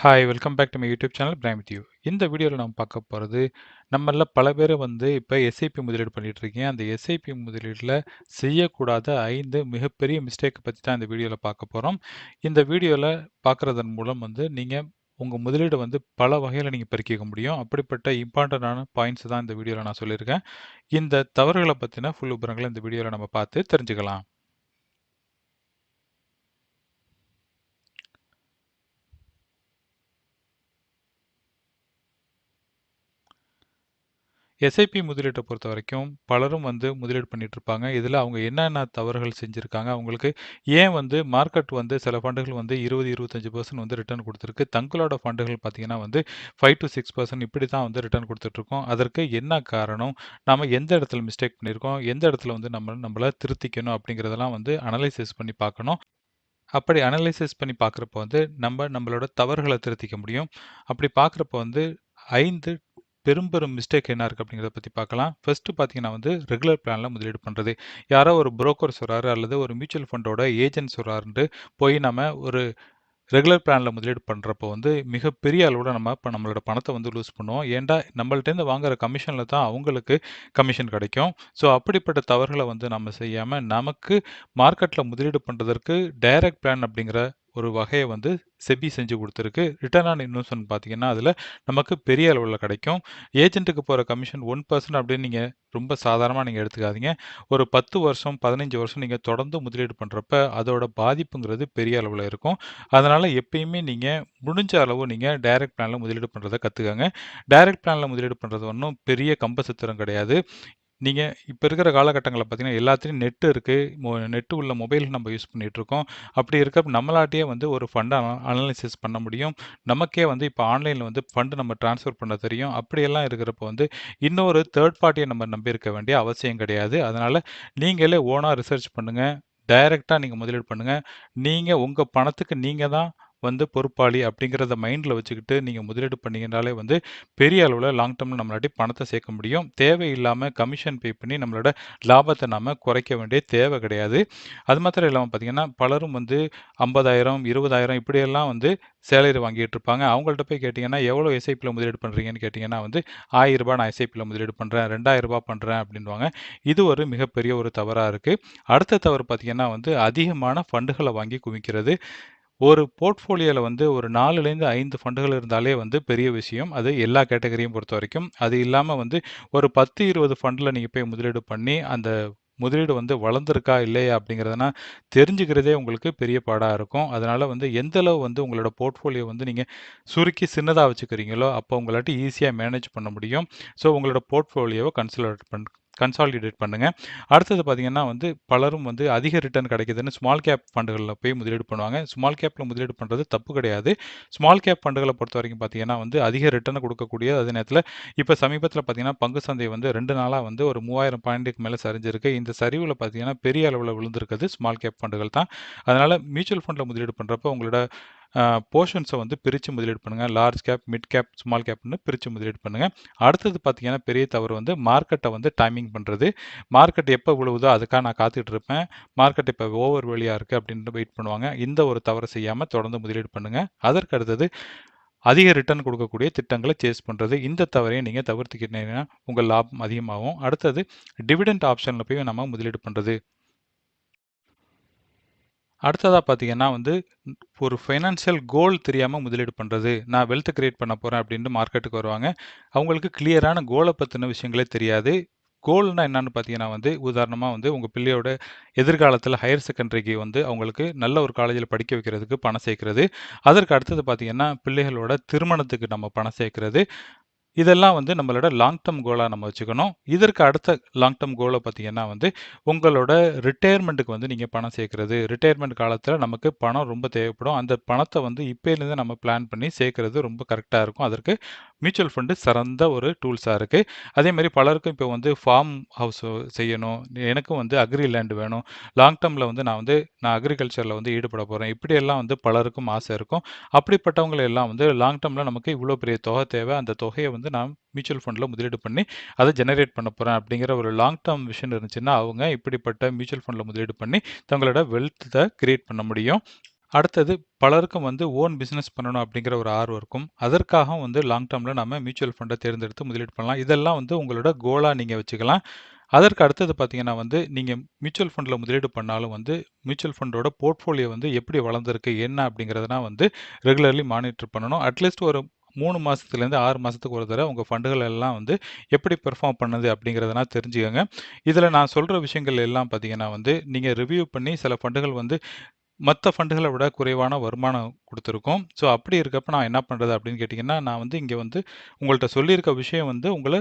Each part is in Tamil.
Hi welcome back to my YouTube channel prime with you இந்த வீடியோவில் நம்ம பார்க்க போகிறது நம்மள பல பேர் வந்து இப்போ எஸ்ஐபி முதலீடு பண்ணிகிட்டு இருக்கீங்க. அந்த எஸ்ஐபி முதலீட்டில் செய்யக்கூடாத ஐந்து மிகப்பெரிய மிஸ்டேக்கை பற்றி தான் இந்த வீடியோவில் பார்க்க போகிறோம் இந்த வீடியோவில் பார்க்குறதன் மூலம் வந்து நீங்கள் உங்கள் முதலீடு வந்து பல வகையில் நீங்கள் பெருக்கிக்க முடியும். அப்படிப்பட்ட இம்பார்ட்டண்டான பாயிண்ட்ஸ் தான் இந்த வீடியோவில் நான் சொல்லியிருக்கேன். இந்த தவறுகளை பற்றின ஃபுல் விபரங்களை இந்த வீடியோவில் நம்ம பார்த்து தெரிஞ்சுக்கலாம். எஸ்ஐபி முதலீட்டை பொறுத்த வரைக்கும் பலரும் வந்து முதலீடு பண்ணிட்டு இருப்பாங்க இதில் அவங்க என்னென்ன தவறுகள் செஞ்சுருக்காங்க அவங்களுக்கு ஏன் வந்து மார்க்கெட் வந்து சில ஃபண்டுகள் வந்து இருபது இருபத்தஞ்சு பர்சன்ட் வந்து ரிட்டர்ன் கொடுத்துருக்கு. தங்களோட ஃபண்டுகள் பார்த்தீங்கன்னா வந்து ஃபைவ் டு சிக்ஸ் பர்சன்ட் இப்படி தான் வந்து ரிட்டர்ன் கொடுத்துட்ருக்கோம் அதற்கு என்ன காரணம்? நம்ம எந்த இடத்துல மிஸ்டேக் பண்ணியிருக்கோம்? எந்த இடத்துல வந்து நம்ம நம்மளை திருத்திக்கணும் அப்படிங்கிறதெல்லாம் வந்து அனலைசிஸ் பண்ணி பார்க்கணும். அப்படி அனலைசிஸ் பண்ணி பார்க்குறப்ப வந்து நம்ம நம்மளோட தவறுகளை திருத்திக்க முடியும். அப்படி பார்க்குறப்ப வந்து ஐந்து பெரும் பெரும் மிஸ்டேக் என்ன இருக்குது அப்படிங்கிறத பற்றி பார்க்கலாம். ஃபர்ஸ்ட்டு பார்த்தீங்கன்னா வந்து ரெகுலர் பிளானில் முதலீடு பண்ணுறது யாரோ ஒரு புரோக்கர் சொல்கிறாரு அல்லது ஒரு மியூச்சுவல் ஃபண்டோட ஏஜென்ட் சொல்கிறாருன்ட்டு போய் நம்ம ஒரு ரெகுலர் பிளானில் முதலீடு பண்ணுறப்போ வந்து மிகப்பெரிய அளவில் நம்ம இப்போ நம்மளோட பணத்தை வந்து லூஸ் பண்ணுவோம். ஏன்டா நம்மள்ட்டேருந்து வாங்குற கமிஷனில் தான் அவங்களுக்கு கமிஷன் கிடைக்கும். ஸோ அப்படிப்பட்ட தவறுகளை வந்து நம்ம செய்யாமல் நமக்கு மார்க்கெட்டில் முதலீடு பண்ணுறதற்கு டைரக்ட் பிளான் அப்படிங்கிற ஒரு வகையை வந்து செபி செஞ்சு கொடுத்துருக்கு. ரிட்டர்ன் ஆன் இன்வெஸ்ட்மெண்ட் பார்த்தீங்கன்னா அதில் நமக்கு பெரிய அளவில் கிடைக்கும். ஏஜென்ட்டுக்கு போகிற கமிஷன் ஒன் பர்சன்ட் அப்படின்னு நீங்கள் ரொம்ப சாதாரணமாக நீங்கள் எடுத்துக்காதீங்க. ஒரு பத்து வருஷம் பதினஞ்சு வருஷம் நீங்கள் தொடர்ந்து முதலீடு பண்ணுறப்ப அதோட பாதிப்புங்கிறது பெரிய அளவில் இருக்கும். அதனால் எப்பயுமே நீங்கள் முடிஞ்ச அளவு நீங்கள் டைரக்ட் பிளானில் முதலீடு பண்ணுறதை கற்றுக்கங்க டைரக்ட் பிளானில் முதலீடு பண்ணுறது ஒன்றும் பெரிய கம்பசத்திரம் கிடையாது. நீங்கள் இப்போ இருக்கிற காலகட்டங்களில் பார்த்தீங்கன்னா எல்லாத்துலேயும் நெட்டு இருக்குது நெட்டு உள்ள மொபைல் நம்ம யூஸ் பண்ணிகிட்டு இருக்கோம். அப்படி இருக்க நம்மளாட்டியே வந்து ஒரு ஃபண்டை அனலைசிஸ் பண்ண முடியும். நமக்கே வந்து இப்போ ஆன்லைனில் வந்து ஃபண்டு நம்ம ட்ரான்ஸ்ஃபர் பண்ண தெரியும். அப்படியெல்லாம் இருக்கிறப்போ வந்து இன்னொரு தேர்ட் பார்ட்டியை நம்ம நம்பி இருக்க வேண்டிய அவசியம் கிடையாது. அதனால் நீங்களே ஓனாக ரிசர்ச் பண்ணுங்கள் டைரெக்டாக நீங்கள் முதலீடு பண்ணுங்கள் நீங்கள் உங்கள் பணத்துக்கு நீங்கள் தான் வந்து பொறுப்பாளி அப்படிங்கிறத மைண்டில் வச்சுக்கிட்டு நீங்கள் முதலீடு பண்ணீங்கனாலே வந்து பெரிய அளவில் லாங் டேர்மில் நம்மளாட்டி பணத்தை சேர்க்க முடியும். தேவையில்லாமல் கமிஷன் பே பண்ணி நம்மளோட லாபத்தை நாம் குறைக்க வேண்டிய தேவை கிடையாது. அது மாத்திரம் இல்லாமல் பார்த்தீங்கன்னா பலரும் வந்து ஐம்பதாயிரம் இருபதாயிரம் இப்படியெல்லாம் வந்து சேலரி வாங்கிட்டு இருப்பாங்க. அவங்கள்ட்ட போய் கேட்டிங்கன்னா எவ்வளோ எஸ்ஐபியில் முதலீடு பண்ணுறீங்கன்னு கேட்டிங்கன்னா வந்து ஆயிரம் ரூபாய் நான் எஸ்ஐபியில் முதலீடு பண்ணுறேன் ரெண்டாயிரம் ரூபாய் பண்ணுறேன் அப்படின்வாங்க இது ஒரு மிகப்பெரிய ஒரு தவறாக இருக்குது அடுத்த தவறு பார்த்திங்கன்னா வந்து அதிகமான ஃபண்டுகளை வாங்கி குவிக்கிறது. ஒரு போர்ட்ஃபோலியோவில் வந்து ஒரு நாலுலேருந்து ஐந்து ஃபண்டுகள் இருந்தாலே வந்து பெரிய விஷயம். அது எல்லா கேட்டகரியும் பொறுத்த வரைக்கும் அது இல்லாமல் வந்து ஒரு பத்து இருபது ஃபண்டில் நீங்கள் போய் முதலீடு பண்ணி அந்த முதலீடு வந்து வளர்ந்துருக்கா இல்லையா அப்படிங்கிறதுனா தெரிஞ்சுக்கிறதே உங்களுக்கு பெரிய பாடாக இருக்கும். அதனால் வந்து எந்த அளவு வந்து உங்களோட போர்ட்ஃபோலியோ வந்து நீங்கள் சுருக்கி சின்னதாக வச்சுக்கிறீங்களோ அப்போ உங்களாட்டி ஈஸியாக மேனேஜ் பண்ண முடியும். ஸோ உங்களோட போர்ட்ஃபோலியோவை கன்சிடர் பண் கன்சாலிடேட் பண்ணுங்கள் அடுத்தது பார்த்தீங்கன்னா வந்து பலரும் வந்து அதிக ரிட்டர்ன் கிடைக்குதுன்னு ஸ்மால் கேப் ஃபண்டுகளில் போய் முதலீடு பண்ணுவாங்க. ஸ்மால் கேப்பில் முதலீடு பண்ணுறது தப்பு கிடையாது. ஸ்மால் கேப் ஃபண்டுகளை பொறுத்த வரைக்கும் பார்த்தீங்கன்னா வந்து அதிக ரிட்டர்னை கொடுக்கக்கூடிய அதே நேரத்தில் இப்போ சமீபத்தில் பார்த்தீங்கன்னா பங்கு சந்தை வந்து ரெண்டு நாளாக வந்து ஒரு மூவாயிரம் பாயிண்ட்டுக்கு மேலே சரிஞ்சிருக்கு. இந்த சரிவில் பார்த்தீங்கன்னா பெரிய அளவில் விழுந்திருக்குது ஸ்மால் கேப் ஃபண்டுகள் தான். அதனால் மியூச்சுவல் ஃபண்டில் முதலீடு பண்ணுறப்போ உங்களோட போர்ஷன்ஸை வந்து பிரித்து முதலீடு பண்ணுங்கள் large cap mid cap small கேப்னு பிரித்து முதலீடு பண்ணுங்கள் அடுத்தது பார்த்தீங்கன்னா பெரிய தவறு வந்து மார்க்கெட்டை வந்து டைமிங் பண்ணுறது மார்க்கெட் எப்போ விழுவுதோ அதுக்காக நான் காத்துட்டு இருப்பேன். மார்க்கெட் இப்போ ஓவர் வெளியாக இருக்குது அப்படின்ட்டு வெயிட் பண்ணுவாங்க. இந்த ஒரு தவறு செய்யாமல் தொடர்ந்து முதலீடு பண்ணுங்கள் அதற்கு அடுத்தது அதிக ரிட்டர்ன் கொடுக்கக்கூடிய திட்டங்களை சேஸ் பண்ணுறது இந்த தவறையும் நீங்கள் தவிர்த்துக்கிட்டீங்கன்னா உங்கள் லாபம் அதிகமாகும். அடுத்தது டிவிடெண்ட் ஆப்ஷனில் போய் நம்ம முதலீடு பண்ணுறது அடுத்ததாக பார்த்தீங்கன்னா வந்து ஒரு ஃபைனான்சியல் கோல் தெரியாமல் முதலீடு பண்ணுறது நான் வெல்த் கிரியேட் பண்ண போகிறேன் அப்படின்ட்டு மார்க்கெட்டுக்கு வருவாங்க. அவங்களுக்கு கிளியரான கோலை பற்றின விஷயங்களே தெரியாது. கோல்னா என்னன்னு பார்த்தீங்கன்னா வந்து உதாரணமாக வந்து உங்கள் பிள்ளையோட எதிர்காலத்தில் ஹையர் செகண்டரிக்கு வந்து அவங்களுக்கு நல்ல ஒரு காலேஜில் படிக்க வைக்கிறதுக்கு பணம் சேர்க்கறது. அதற்கு அடுத்தது பார்த்தீங்கன்னா பிள்ளைகளோட திருமணத்துக்கு நம்ம பணம் சேர்க்கறது. இதெல்லாம் வந்து நம்மளோட லாங் டேர்ம் கோலாக நம்ம வச்சுக்கணும். இதற்கு அடுத்த லாங் டேர்ம் கோலை பார்த்தீங்கன்னா வந்து உங்களோட ரிட்டையர்மெண்ட்டுக்கு வந்து நீங்கள் பணம் சேர்க்குறது. ரிட்டையர்மெண்ட் காலத்தில் நமக்கு பணம் ரொம்ப தேவைப்படும். அந்த பணத்தை வந்து இப்போலேருந்து நம்ம பிளான் பண்ணி சேர்க்குறது ரொம்ப கரெக்டாக இருக்கும். அதற்கு மியூச்சுவல் ஃபண்டு சிறந்த ஒரு டூல்ஸாக இருக்குது அதே மாதிரி பலருக்கும் இப்போ வந்து ஃபார்ம் ஹவுஸ் செய்யணும். எனக்கும் வந்து அக்ரி லேண்ட் வேணும். லாங் டேர்மில் வந்து நான் வந்து நான் அக்ரிகல்ச்சரில் வந்து ஈடுபட போகிறேன் இப்படியெல்லாம் வந்து பலருக்கும் ஆசை இருக்கும். அப்படிப்பட்டவங்களெல்லாம் வந்து லாங் டேர்மில் நமக்கு இவ்வளோ பெரிய தொகை தேவை. அந்த தொகையை வந்து நான் மியூச்சுவல் ஃபண்டில் முதலீடு பண்ணி அதை ஜெனரேட் பண்ண போகிறேன் அப்படிங்கிற ஒரு லாங் டேர்ம் விஷன் இருந்துச்சுன்னா அவங்க இப்படிப்பட்ட மியூச்சுவல் ஃபண்டில் முதலீடு பண்ணி தங்களோட வெல்த்தை கிரியேட் பண்ண முடியும். அடுத்தது பலருக்கும் வந்து ஓன் பிஸ்னஸ் பண்ணணும் அப்படிங்கிற ஒரு ஆர்வம் இருக்கும். அதற்காக வந்து லாங் டேர்மில் நம்ம மியூச்சுவல் ஃபண்டை தேர்ந்தெடுத்து முதலீடு பண்ணலாம். இதெல்லாம் வந்து உங்களோட கோலாக நீங்கள் வச்சுக்கலாம். அதற்கு அடுத்தது பார்த்தீங்கன்னா வந்து நீங்கள் மியூச்சுவல் ஃபண்டில் முதலீடு பண்ணாலும் வந்து மியூச்சுவல் ஃபண்டோட போர்ட்ஃபோலியோ வந்து எப்படி வளர்ந்துருக்கு என்ன அப்படிங்கிறதுனா வந்து ரெகுலர்லி மானிட்டர் பண்ணணும். அட்லீஸ்ட் ஒரு மூணு மாதத்துலேருந்து ஆறு மாதத்துக்கு ஒரு தடவை உங்கள் ஃபண்டுகள் எல்லாம் வந்து எப்படி பெர்ஃபார்ம் பண்ணுது அப்படிங்கிறதெல்லாம் தெரிஞ்சுக்கோங்க. இதில் நான் சொல்கிற விஷயங்கள் எல்லாம் பார்த்தீங்கன்னா வந்து நீங்கள் ரிவ்யூ பண்ணி சில ஃபண்டுகள் வந்து மற்ற ஃபண்டுகளை விட குறைவான வருமானம் கொடுத்துருக்கோம். ஸோ அப்படி இருக்கப்ப நான் என்ன பண்ணுறது அப்படின்னு கேட்டிங்கன்னா நான் வந்து இங்கே வந்து உங்கள்கிட்ட சொல்லியிருக்க விஷயம் வந்து உங்களை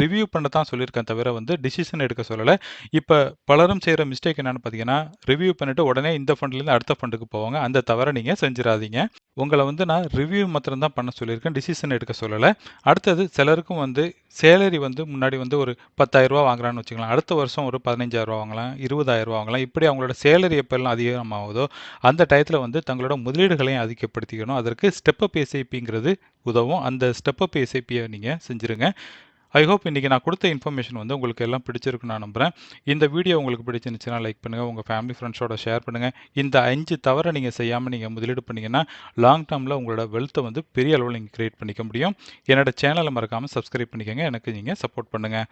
ரிவ்யூ பண்ண தான் சொல்லியிருக்கேன் தவிர வந்து டிசிஷன் எடுக்க சொல்லலை. இப்போ பலரும் செய்கிற மிஸ்டேக் என்னென்னு பார்த்தீங்கன்னா ரிவ்யூ பண்ணிவிட்டு உடனே இந்த ஃபண்ட்லேருந்து அடுத்த ஃபண்டுக்கு போவாங்க. அந்த தவிர நீங்கள் செஞ்சிடாதீங்க உங்களை வந்து நான் ரிவ்யூ மாத்திரம்தான் பண்ண சொல்லியிருக்கேன் டிசிஷன் எடுக்க சொல்லலை. அடுத்தது சிலருக்கும் வந்து சேலரி வந்து முன்னாடி வந்து ஒரு பத்தாயிரரூபா வாங்குறான்னு வச்சுக்கலாம் அடுத்த வருஷம் ஒரு பதினஞ்சாயிரரூபா வாங்கலாம் இருபதாயிரரூபா வாங்கலாம். இப்படி அவங்களோட சேலரி எப்போல்லாம் அதிகமாகுதோ அந்த டயத்தில் வந்து தங்களோட முதலீடுகளையும் அதிகப்படுத்திக்கணும். அதற்கு ஸ்டெப் அப் எஸ்ஐபிங்கிறது உதவும். அந்த ஸ்டெப் அப் எஸ்ஐபியை நீங்கள் செஞ்சுருங்க. ஐ ஹோப் இன்றைக்கி நான் கொடுத்த இன்ஃபர்மேஷன் வந்து உங்களுக்கு எல்லாம் பிடிச்சிருக்குன்னு நான் நம்புகிறேன் இந்த வீடியோ உங்களுக்கு பிடிச்சிருந்துச்சுன்னா லைக் பண்ணுங்கள் உங்கள் ஃபேமிலி ஃப்ரெண்ட்ஸோட ஷேர் பண்ணுங்கள் இந்த அஞ்சு தவிர நீங்கள் செய்யாமல் நீங்கள் முதலீடு பண்ணிங்கன்னா லாங் டேர்மில் உங்களோட வெல்த்தை வந்து பெரிய அளவில் நீங்கள் க்ரியேட் பண்ணிக்க முடியும். என்னோட சேனலை மறக்காமல் சப்ஸ்கிரைப் பண்ணிக்கோங்க. எனக்கு நீங்கள் சப்போர்ட் பண்ணுங்கள்